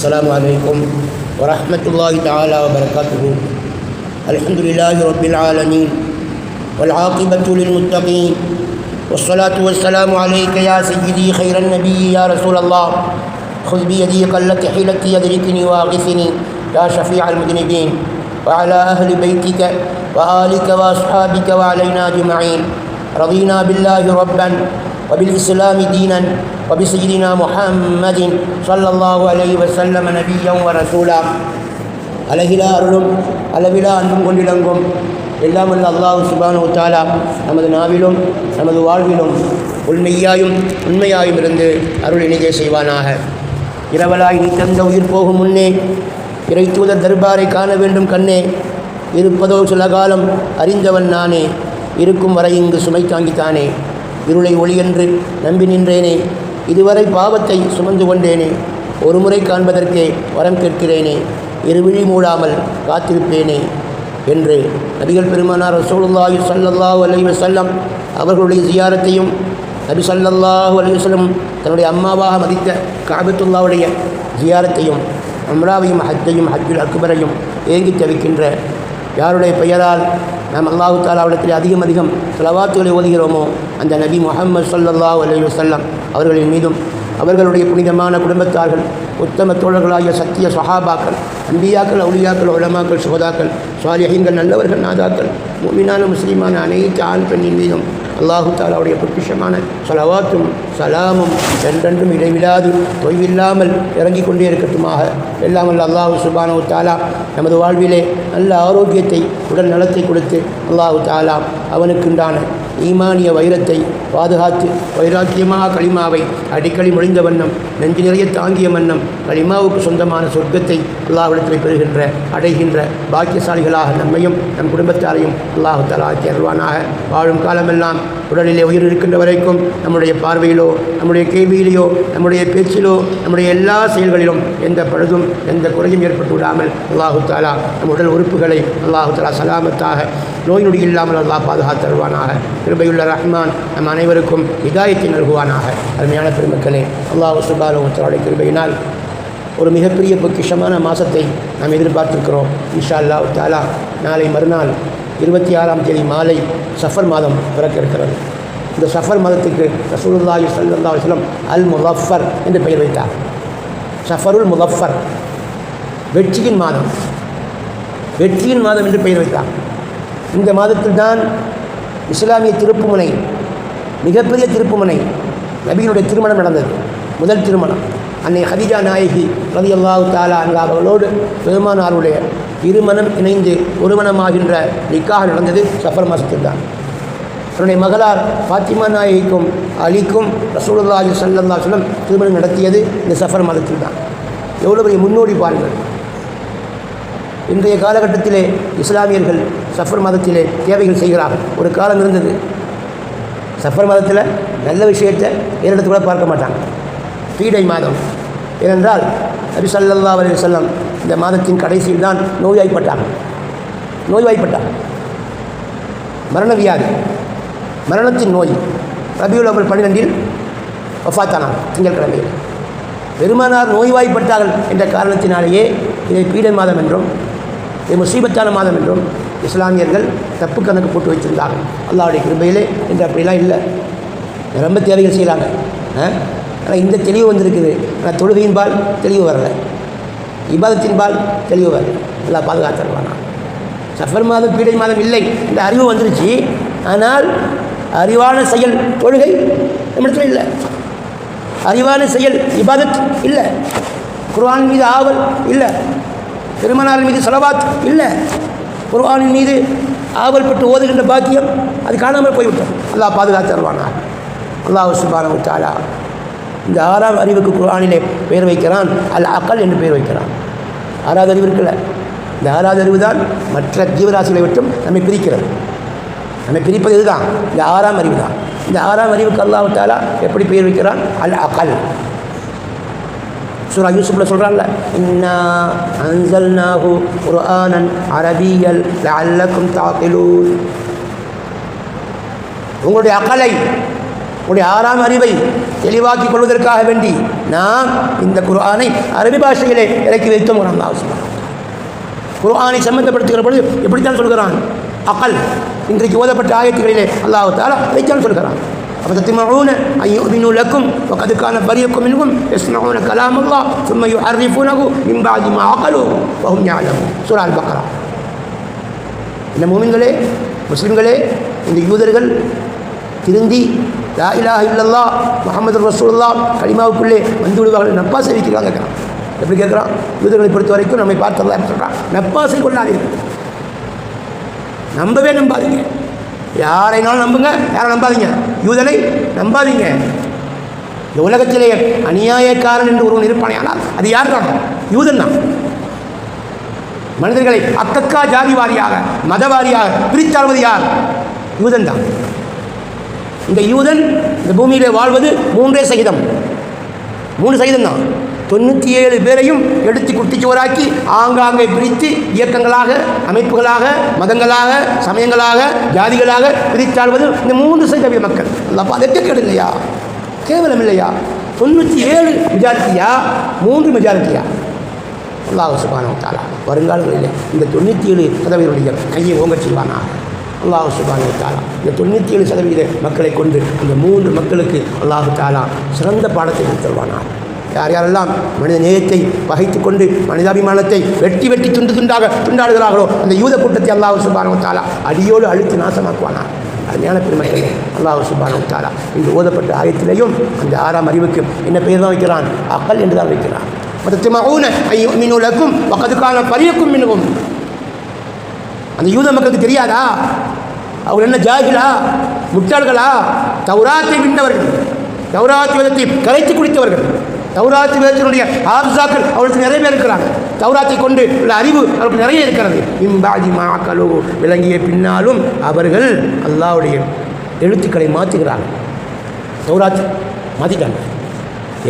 السلام عليكم ورحمة الله تعالى وبركاته. الحمد لله رب العالمين والعاقبة للمتقين والصلاة والسلام عليك يا سيدي خير النبي يا رسول الله. خذ بيدي قلت حيلتي يدركني واغثني يا شفيع المذنبين وعلى أهل بيتك وآلك وأصحابك وعلينا أجمعين. رضينا بالله ربا وبالإسلام دينا وبسيدنا محمد صلى الله عليه وسلم نبيا ورسولا அழகிலா அருளும் அளவிலா அன்பும் கொண்டிடங்கும் எல்லாம் வல்ல அல்லாஹ் சுபானு தாலா நமது நாவிலும் நமது வாழ்விலும் உண்மையாயும் உண்மையாயும் இருந்து அருள் இணைகை செய்வானாக இரவலாய் நீ தந்த உயிர் போகும் முன்னே இறை தூதர் தர்பாரை காண வேண்டும் கண்ணே இருப்பதோ சில காலம் அறிந்தவன் நானே இருக்கும் வரை இங்கு சுமை தாங்கித்தானே இருளை ஒளியென்று நம்பி நின்றேனே. இதுவரை பாவத்தை சுமந்து கொண்டேனே. ஒரு முறை காண்பதற்கே வரம் கேட்கிறேனே. இருவிழி மூடாமல் காத்திருப்பேனே என்று நபிகள் பெருமானார் ரசூலுல்லாஹி ஸல்லல்லாஹு அலைஹி வசல்லம் அவர்களுடைய ஜியாரத்தையும் நபி சல்லல்லாஹு அலைஹி வசல்லம் தன்னுடைய அம்மாவாக மதித்த காபத்துல்லாவுடைய ஜியாரத்தையும் அம்ராவையும் ஹஜ்ஜையும் ஹஜ்ஜுல் அக்பரையும் ஏங்கி தவிக்கின்ற யாருடைய பெயரால் நாம் அல்லாஹு தாலாவிடத்தில் அதிகம் அதிகம் செலவாத்துகளை ஓதுகிறோமோ அந்த நபி முகமது ஸல்லல்லாஹு அலைஹி வஸல்லம் அவர்களின் மீதும் அவர்களுடைய புனிதமான குடும்பத்தார்கள் உத்தம தோழர்களாகிய சத்திய சஹாபாக்கள் அம்பியாக்கள் அவுலியாக்கள் உலமாக்கள் சுகதாக்கள் சுவாலிஹீன்கள் நல்லவர்கள் நாதாக்கள் மூமினான முஸ்லீமான அனைத்து ஆண் பெண்ணின் மீதும் அல்லாஹு தாலாவுடைய பொக்கிஷமான சலவாத்தும் சலாமும் என்றென்றும் இடைவிடாது தொய்வில்லாமல் இறங்கிக் கொண்டே இருக்கட்டுமாக. எல்லாம் அல்லாஹு சுபானு தாலா நமது வாழ்விலே நல்ல ஆரோக்கியத்தை உடல் நலத்தை கொடுத்து அல்லாஹு தாலா அவனுக்குண்டான ஈமானிய வைரத்தை பாதுகாத்து வைராக்கியமாக களிமாவை அடிக்கடி முடிந்த வண்ணம் நெஞ்சு நிறைய தாங்கிய வண்ணம் களிமாவுக்கு சொந்தமான சொர்க்கத்தை அல்லாஹிடத்தில் பெறுகின்ற அடைகின்ற பாக்கியசாலிகளாக நம்மையும் நம் குடும்பத்தாரையும் அல்லாஹு தலா தேர்வானாக வாழும் காலமெல்லாம் உடலிலே உயிர் இருக்கின்ற வரைக்கும் நம்முடைய பார்வையிலோ நம்முடைய கேள்வியிலேயோ நம்முடைய பேச்சிலோ நம்முடைய எல்லா செயல்களிலும் எந்த பழுதும் எந்த குறையும் ஏற்பட்டு விடாமல் அல்லாஹு தாலா நம் உடல் உறுப்புகளை அல்லாஹு தாலா சலாமத்தாக நோய் நொடி இல்லாமல் அல்லாஹ் பாதுகாத்து தருவானாக. கிருபையுள்ள ரஹ்மான் நம் அனைவருக்கும் இதாயத்தை நல்குவானாக. அருமையான பெருமக்களே அல்லாஹ் சுபாலுடைய கிருபையினால் ஒரு மிகப்பெரிய பொக்கிஷமான மாதத்தை நாம் எதிர்பார்த்துருக்கிறோம். இன்ஷா அல்லாஹ் தாலா நாளை மறுநாள் இருபத்தி ஆறாம் தேதி மாலை சஃபர் மாதம் பிறக்க இருக்கிறது. இந்த சஃபர் மாதத்துக்கு ரசூலுல்லாஹி சல்லா அலைஹி அல் முலஃபர் என்று பெயர் வைத்தார். சஃபருல் முலஃபர் வெற்றியின் மாதம். வெற்றியின் மாதம் என்று பெயர் வைத்தார். இந்த மாதத்தில் தான் இஸ்லாமிய திருப்புமுனை மிகப்பெரிய திருப்புமுனை நபியினுடைய திருமணம் நடந்தது. முதல் திருமணம். அன்னை ஹதிஜா நாயகி ரதி அல்லாஹு தாலா அவர்களோடு பெருமானாருடைய இருமனம் இணைந்து ஒருமனமாகின்ற நிக்காக நடந்தது சஃபர் மாதத்தில் தான். தன்னுடைய மகளார் ஃபாத்திமா நாயகிக்கும் அலிக்கும் ரசூலுல்லாஹி சல்லா சொல்லம் திருமணம் நடத்தியது இந்த சஃபர் மாதத்தில் தான். எவ்வளோ பெரிய முன்னோடி பாருங்கள். இன்றைய காலகட்டத்திலே இஸ்லாமியர்கள் சஃபர் மதத்திலே தேவைகள் செய்கிறார்கள். ஒரு காலம் இருந்தது. சஃபர் மதத்தில் நல்ல விஷயத்தை ஏறெடுத்து கூட பார்க்க மாட்டாங்க. பீடை மாதம். ஏனென்றால் நபி சல்லல்லா அலி செல்லம் இந்த மாதத்தின் கடைசியில் தான் நோய்வாய்ப்பட்டாங்க. நோய்வாய்ப்பட்டார் மரண வியாதி மரணத்தின் நோய். ரபியுல் அவல் பன்னிரெண்டில் ஒஃபாத்தானார் திங்கட்கிழமையில் பெருமானார் நோய்வாய்ப்பட்டார்கள் என்ற காரணத்தினாலேயே இதை பீடை மாதம் என்றும் இது முசீபத்தான மாதம் என்றும் இஸ்லாமியர்கள் தப்பு கணக்கு போட்டு வச்சுருந்தாங்க அல்லாவுடைய கிருபையிலே என்று அப்படிலாம் இல்லை. ரொம்ப தேவைகள் செய்கிறாங்க. ஆனால் இந்த தெளிவு வந்திருக்குது. ஆனால் தொழுகையின்பால் தெளிவு வரலை. இபாதத்தின்பால் தெளிவு வரல. எல்லாம் பாதுகாத்துருவானா சஃபர் மாதம் பீடை மாதம் இல்லை. இந்த அறிவு வந்துருச்சு. ஆனால் அறிவான செயல் தொழுகை நம்மிடத்தில் இல்லை. அறிவான செயல் இபாதத் இல்லை. குர்ஆன் மீது ஆவல் இல்லை. திருமணாரின் மீது செலவாத் இல்லை. குர்ஆனின் மீது ஆவல் பட்டு ஓதுகின்ற பாக்கியம் அது காணாமல் போய்விட்டோம் அல்லாஹ் பாதுகாத்து தருவானா? அல்லாஹ் சுபான விட்டாளா இந்த ஆறாம் அறிவுக்கு குரானிலே பெயர் வைக்கிறான். அல் அக்கல் என்று பெயர் வைக்கிறான். ஆறாவது அறிவு இருக்கல இந்த ஆறாவது அறிவு தான் மற்ற ஜீவராசிகளை விட்டும் நம்மை பிரிக்கிறது. நம்மை பிரிப்பது இதுதான். இந்த ஆறாம் அறிவு தான். இந்த ஆறாம் அறிவுக்கு அல்லாவிட்டாலா எப்படி பெயர் வைக்கிறான்? அல் அகல். சூரா யூசுஃப்ல சொல்கிறான்ல இன்னா அன்சல் நாகு ஒரு குர்ஆனன் அரபியல் அல்லக்கும் தாக்கிலூன். உங்களுடைய அகலை உடைய ஆறாம் அறிவை தெளிவாக்கி கொள்வதற்காக வேண்டி நாம் இந்த குர்ஆனை அரபி பாஷையிலே இறக்கி வைத்தோம் அல்லாஹ் சொல்கிறான் குரானை சம்மந்தப்படுத்துகிற பொழுது இப்படித்தான் சொல்கிறான். அகல் இன்றைக்கு ஓதப்பட்ட ஆயத்துகளிலே அல்லாஹால வைத்தான் சொல்கிறான். அப்போ தத்திமூன ஐயோ மினுலக்கும் அதுக்கான பரியக்கும் மின்கும் எஸ்மூன கலாமுல்லா சும்மையு அறிவிப்புனகு இம்பாதி மாக்கலு வகும் ஞானம் சுரால் இந்த மூமின்களே முஸ்லிம்களே இந்த யூதர்கள் திருந்தி லா இலாஹ இல்லல்லா முகமது ரசூல்லா கலிமாவுக்குள்ளே வந்து விடுவார்கள் நப்பாசை வைக்கிறாங்க கேட்குறான். எப்படி கேட்குறான்? யூதர்களை பொறுத்த வரைக்கும் நம்மை பார்த்ததா சொல்கிறான் நப்பாசை கொள்ளாதீர்கள். நம்பவே நம்பாதீங்க. யாரைனாலும் நம்புங்க யாரை நம்பாதீங்க? யூதனை நம்பாதீங்க. இந்த உலகத்திலேயே அநியாயக்காரன் என்று ஒருவன் இருப்பானே ஆனால் அது யார் தான் யூதன் தான். மனிதர்களை அக்கக்கா ஜாதி வாரியாக மதவாரியாக பிரித்தாழ்வது யார்? யூதன் தான். இந்த யூதன் இந்த பூமியில் வாழ்வது மூன்றே சகிதம். மூணு சகிதம் தான் தொண்ணூற்றி ஏழு பேரையும் எடுத்து குட்டிச்சுவராக்கி ஆங்காங்கே பிரித்து இயக்கங்களாக அமைப்புகளாக மதங்களாக சமயங்களாக ஜாதிகளாக பிரித்தாழ்வது இந்த மூன்று சதவீத மக்கள். அல்லப்பா அதற்கு கேடு இல்லையா கேவலம் இல்லையா தொண்ணூற்றி ஏழு மெஜாரிட்டியா மூன்று மெஜாரிட்டியா அல்லாஹ் சுபானம் தாலா வருங்காலங்களில் இந்த தொண்ணூற்றி ஏழு சதவீதனுடைய கையை ஓங்கச் செய்வானா அல்லாஹ் சுபானு தாலா இந்த தொண்ணூற்றி ஏழு சதவீத மக்களை கொண்டு அந்த மூன்று மக்களுக்கு அல்லாஹு தாலா சிறந்த பாடத்தை கொடுத்துருவானார் யார் யாரெல்லாம் மனித நேயத்தை பகைத்து கொண்டு மனிதாபிமானத்தை வெட்டி வெட்டி துண்டு துண்டாக துண்டாடுகிறார்களோ அந்த யூத கூட்டத்தை அல்லாஹ் சுபானு தாலா அடியோடு அழுத்து நாசமாக்குவானார் அருமையான பெருமைகளை அல்லாஹ் சுபானு தாலா இந்த ஓதப்பட்ட ஆயத்திலேயும் அந்த ஆறாம் அறிவுக்கு என்ன பெயர் தான் வைக்கிறான்? அக்கல் என்று தான் வைக்கிறான். மதத்து மகூன ஐயோ மினுலக்கும் பக்கத்துக்கான பரியக்கும் மினுவும் அந்த யூத மக்களுக்கு தெரியாதா? அவங்க என்ன ஜாகிலா? முட்டாள்களா? தௌராத்தை விண்ணவர்கள் தௌராத்தி வேதத்தை கரைத்து குடித்தவர்கள். தௌராத்தி வேதத்தினுடைய ஆப்சாக்கள் அவர்களுக்கு நிறைய பேர் இருக்கிறாங்க. தௌராத்தை கொண்டு உள்ள அறிவு அவர்களுக்கு நிறைய இருக்கிறது. இம்பாஜி மாக்களோ விளங்கிய பின்னாலும் அவர்கள் அல்லாவுடைய எழுத்துக்களை மாற்றுகிறாங்க. தௌராத்தி மாற்றிட்டாங்க.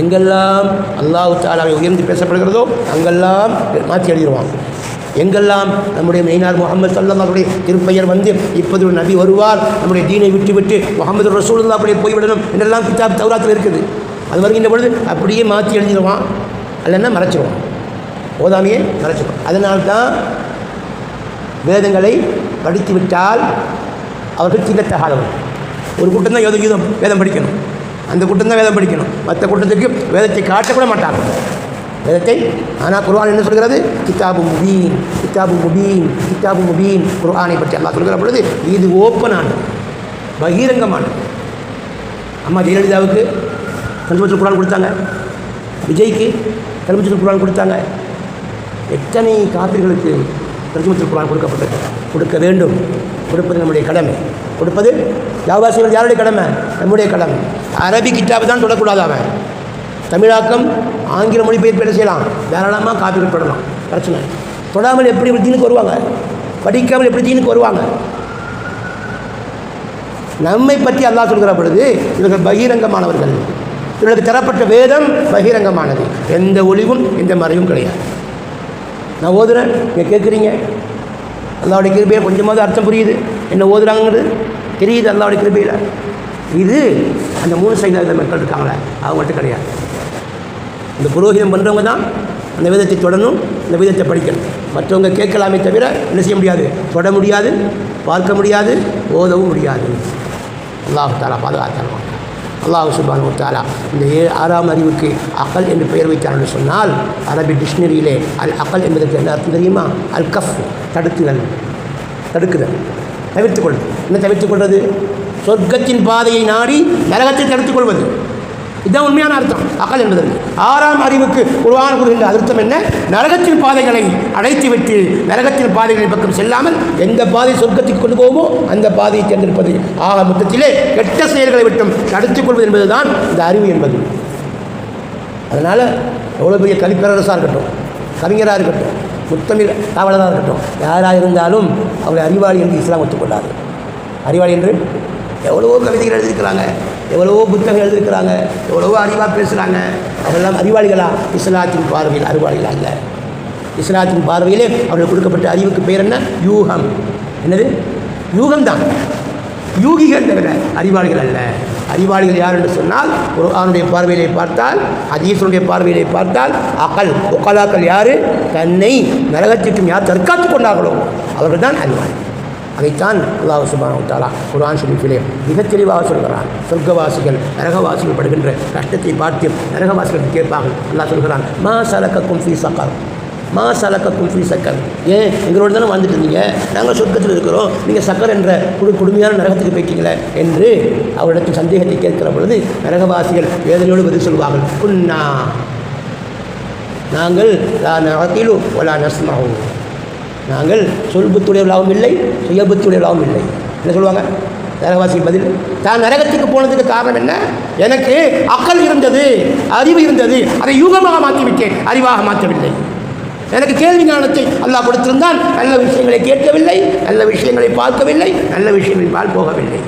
எங்கெல்லாம் அல்லாஹு தாலாவை உயர்ந்து பேசப்படுகிறதோ அங்கெல்லாம் மாற்றி எழுதிடுவாங்க எங்கெல்லாம் நம்முடைய மெய்னார் முகமது சல்லாவுடைய திருப்பெயர் வந்து இப்போது ஒரு நபி வருவார் நம்முடைய தீனை விட்டு விட்டு முகமது ரசூலுல்லா அப்படியே போய்விடணும் என்றெல்லாம் கிதாப் தௌராத்தில் இருக்குது. அது வருகின்ற பொழுது அப்படியே மாற்றி எழுதிடுவான். இல்லைன்னா மறைச்சிடுவான் ஓதாமையே மறைச்சிடுவான் அதனால்தான் வேதங்களை படித்து விட்டால் அவர்கள் தின்னத்தகாதவர்கள் ஒரு கூட்டம் தான் யோதம் யூதம் வேதம் படிக்கணும். அந்த கூட்டம் தான் வேதம் படிக்கணும். மற்ற கூட்டத்துக்கு வேதத்தை காட்டக்கூட மாட்டாங்க வேதத்தை ஆனால் குர்ஆன் என்ன சொல்கிறது? கிதாபு முபீன் கிதாபு முபீன் கிதாபு முபீன். குர்ஆனை பற்றி அல்லா சொல்கிற பொழுது இது ஓப்பனானது பகிரங்கமானது. அம்மா ஜெயலலிதாவுக்கு கல்வத்தில் குரான் கொடுத்தாங்க. விஜய்க்கு கல்வத்தில் குரான் கொடுத்தாங்க. எத்தனை காப்பிர்களுக்கு தர்ஜமத்தில் குரான் கொடுக்கப்பட்டது? கொடுக்க வேண்டும். கொடுப்பது நம்முடைய கடமை. கொடுப்பது யாவாசிகள் யாருடைய கடமை? நம்முடைய கடமை. அரபி கிட்டாபு தான் தொடக்கூடாது அவன். தமிழாக்கம் ஆங்கில மொழிபெயர்ப்பு என்ன செய்யலாம்? தாராளமாக காப்பிகள் தொடலாம் பிரச்சனை தொடாமல் எப்படி இப்படி தீனுக்கு வருவாங்க? படிக்காமல் எப்படி தீனுக்கு வருவாங்க? நம்மை பற்றி அல்லாஹ் சொல்கிற பொழுது இவர்கள் பகிரங்கமானவர்கள். இவர்களுக்கு தரப்பட்ட வேதம் பகிரங்கமானது. எந்த ஒளிவும் எந்த மறைவும் கிடையாது. நான் ஓதுறேன் நீங்கள் கேட்குறீங்க. அல்லாவுடைய கிருபையை கொஞ்சமாவது அர்த்தம் புரியுது. என்ன ஓதுறாங்கிறது தெரியுது அல்லாவுடைய கிருபையில். இது அந்த மூணு சைடில் மக்கள் இருக்காங்களே அவங்கள்ட்ட கிடையாது. இந்த புரோகிதம் பண்ணுறவங்க தான் அந்த விதத்தை தொடரணும் இந்த விதத்தை படிக்கணும். மற்றவங்க கேட்கலாமே தவிர என்ன செய்ய முடியாது? தொட முடியாது பார்க்க முடியாது ஓதவும் முடியாது. அல்லாஹ் தாலா பாதுகாத்தாலும் அல்லாஹ் சுபானு தாலா இந்த ஏ ஆறாம் அறிவுக்கு அகல் என்று பெயர் வைத்தார்னு சொன்னால் அரபி டிக்ஷனரியிலே அல் அகல் என்பதற்கு என்ன அர்த்தம் தெரியுமா? அல் கஃப் தடுக்குதல். தடுக்குதல் தவிர்த்துக்கொள் என்ன தவிர்த்துக்கொள்வது சொர்க்கத்தின் பாதையை நாடி நரகத்தை தடுத்துக் கொள்வது. இதுதான் உண்மையான அர்த்தம். அகல் என்பதற்கு ஆறாம் அறிவுக்கு உருவான கூறுகின்ற அர்த்தம் என்ன? நரகத்தின் பாதைகளை அடைத்து விட்டு நரகத்தின் பாதைகளின் பக்கம் செல்லாமல் எந்த பாதை சொர்க்கத்துக்கு கொண்டு போவோமோ அந்த பாதையை தேர்ந்தெடுப்பது. ஆக மொத்தத்திலே கெட்ட செயல்களை விட்டும் நடத்திக் கொள்வது என்பதுதான் இந்த அறிவு என்பது. அதனால் எவ்வளோ பெரிய கவிப்பேரரசாக இருக்கட்டும் கவிஞராக இருக்கட்டும் முத்தமிழ் காவலராக இருக்கட்டும் யாராக இருந்தாலும் அவரை அறிவாளி என்று இஸ்லாம் ஒத்துக்கொள்ளாது. அறிவாளி என்று எவ்வளவோ கவிதைகள் எழுதியிருக்கிறாங்க. எவ்வளவோ புத்தகம் எழுதியிருக்கிறாங்க எவ்வளவோ அறிவாக பேசுகிறாங்க அதெல்லாம் அறிவாளிகளா? இஸ்லாத்தின் பார்வையில் அறிவாளிகளா அல்ல. இஸ்லாத்தின் பார்வையிலே அவர்கள் கொடுக்கப்பட்ட அறிவுக்கு பெயர் என்ன? யூகம். என்னது? யூகம்தான். யூகிகள் தவிர அறிவாளிகள் அல்ல. அறிவாளிகள் யார் என்று சொன்னால் குர்ஆனுடைய பார்வையிலே பார்த்தால் அதீசனுடைய பார்வையிலே பார்த்தால் அகல் ஒக்கலாக்கள் யார்? தன்னை நரகத்திற்கும் யார் தற்காத்துக் கொண்டார்களோ அவர்கள் தான் அறிவாளி அதைத்தான் அல்லாஹ் சுபானு தாலா குரான் ஷரீஃபிலே மிகத் தெளிவாக சொல்கிறான். சொர்க்கவாசிகள் நரகவாசிகள் படுகின்ற கஷ்டத்தை பார்த்து நரகவாசிகள் கேட்பார்கள். அல்லாஹ் சொல்கிறான் மா சலக்கக்கும் ஃபீ சக்கர் மா சலக்கக்கும் ஃபீ சக்கர் ஏன்? எங்களோட தானே வாழ்ந்துட்டு இருந்தீங்க? நாங்கள் சொர்க்கத்தில் இருக்கிறோம். நீங்கள் சக்கர் என்ற குடு கொடுமையான நரகத்துக்கு போயிட்டீங்களே என்று அவரிடத்தில் சந்தேகத்தை கேட்கிற பொழுது நரகவாசிகள் வேதனையோடு பதில் சொல்வார்கள். குன்னா. நாங்கள் லா நகத்திலு ஒலா நஸ்மாவும் நாங்கள் சொல்புத்துடையவளாகவும் இல்லை சுயபுத்துடையவளாகவும் இல்லை. என்ன சொல்லுவாங்க? நரகவாசிக்கு பதில் தான் நரகத்துக்கு போனதுக்கு காரணம் என்ன? எனக்கு அக்கல் இருந்தது அறிவு இருந்தது. அதை யூகமாக மாற்றிவிட்டேன் அறிவாக மாற்றவில்லை. எனக்கு கேள்வி ஞானத்தை அல்லாஹ் கொடுத்திருந்தான். நல்ல விஷயங்களை கேட்கவில்லை நல்ல விஷயங்களை பார்க்கவில்லை நல்ல விஷயங்களை பால் போகவில்லை.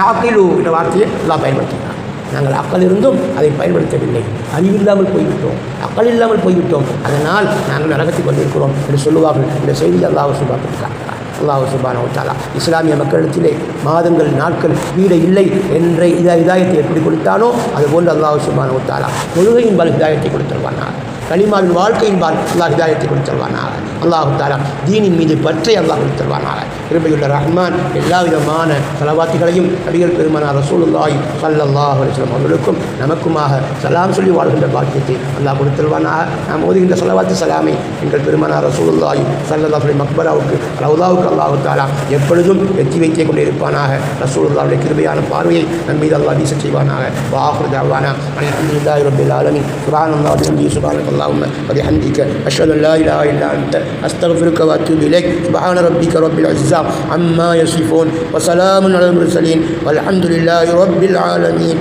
நாக்கிலு என்ற வார்த்தையை அல்லாஹ் பயன்படுத்தினார் நாங்கள் அக்கல் இருந்தும் அதை பயன்படுத்தவில்லை. அறிவில்லாமல் போய்விட்டோம். அக்கல் இல்லாமல் போய்விட்டோம். அதனால் நாங்கள் நடத்தி கொண்டிருக்கிறோம் என்று சொல்லுவார்கள். இந்த செய்தி அல்லாஹ் சுபாக்கிருக்கிறார் அல்லாஹ் சுபான தாலா இஸ்லாமிய மக்களிடத்திலே மாதங்கள் நாட்கள் வீடு இல்லை என்ற இதா இதாயத்தை எப்படி கொடுத்தானோ அதுபோன்று அல்லாஹ் சுபான தாலா கொள்கையின் பல இதாயத்தை கொடுத்துருவானார் கலிமாவின் வாழ்க்கையின்பால் அல்லாஹ் ஹிதாயத்தை கொடுத்தல்வானாக அல்லாஹு தாலா தீனின் மீது பற்றை அல்லாஹ் கொடுத்தல்வானாக கிருபையுள்ள ரஹ்மான் எல்லா விதமான செலவாத்திகளையும் நபிகள் பெருமானார் ரசூலுல்லாய் ஸல்லல்லாஹு அலிஸ்லாம் அவர்களுக்கும் நமக்குமாக சலாம் சொல்லி வாழ்கின்ற பாக்கியத்தை அல்லாஹ் கொடுத்தல்வானாக நாம் ஓதுகின்ற செலவாத்து சலாமை எங்கள் பெருமானார் ரசூலுல்லாய் சல்லல்லா சொல்லி மக்பராவுக்கு ரவுதாவுக்கு அல்லாஹு தாலா எப்பொழுதும் வெற்றி வைத்தே கொண்டிருப்பானாக இருப்பானாக. ரசூலுல்லாஹுடைய கிருபையான பார்வையை நம் மீது அல்லாஹ் வீச செய்வானாக. வாஹுர் தாவானா அல்ஹம்துலில்லாஹி ரப்பில் ஆலமீன். சுப்ஹானல்லாஹி வபிஹம்திஹி اللهم وبحمدك أشهد أن لا إله إلا أنت أستغفرك وأتوب إليك. سبحان ربك رب العزة عما يصفون وسلام على المرسلين والحمد لله رب العالمين.